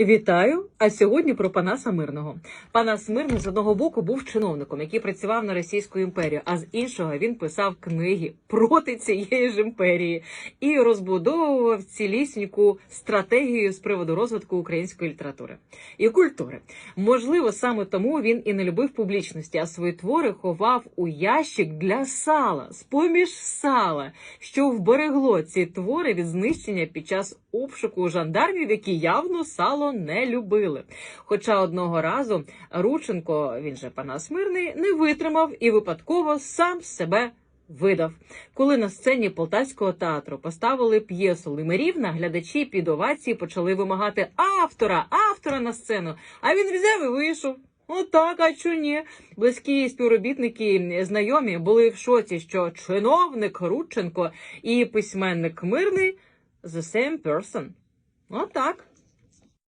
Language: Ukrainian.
Вітаю! А сьогодні про Панаса Мирного. Панас Мирний з одного боку був чиновником, який працював на Російську імперію, а з іншого він писав книги проти цієї ж імперії і розбудовував цілісіньку стратегію з приводу розвитку української літератури і культури. Можливо, саме тому він і не любив публічності, а свої твори ховав у ящик для сала, з поміж сала, що вберегло ці твори від знищення під час обшуку жандармів, які явно сало не любили. Хоча одного разу Рученко, він же Панас Мирний, не витримав і випадково сам себе видав. Коли на сцені Полтавського театру поставили п'єсу Лимерівна, глядачі під овації почали вимагати автора, автора на сцену. А він взяв і вийшов. Отак, а чо ні? Близькі співробітники знайомі були в шоці, що чиновник Рудченко і письменник Мирний the same person. Отак.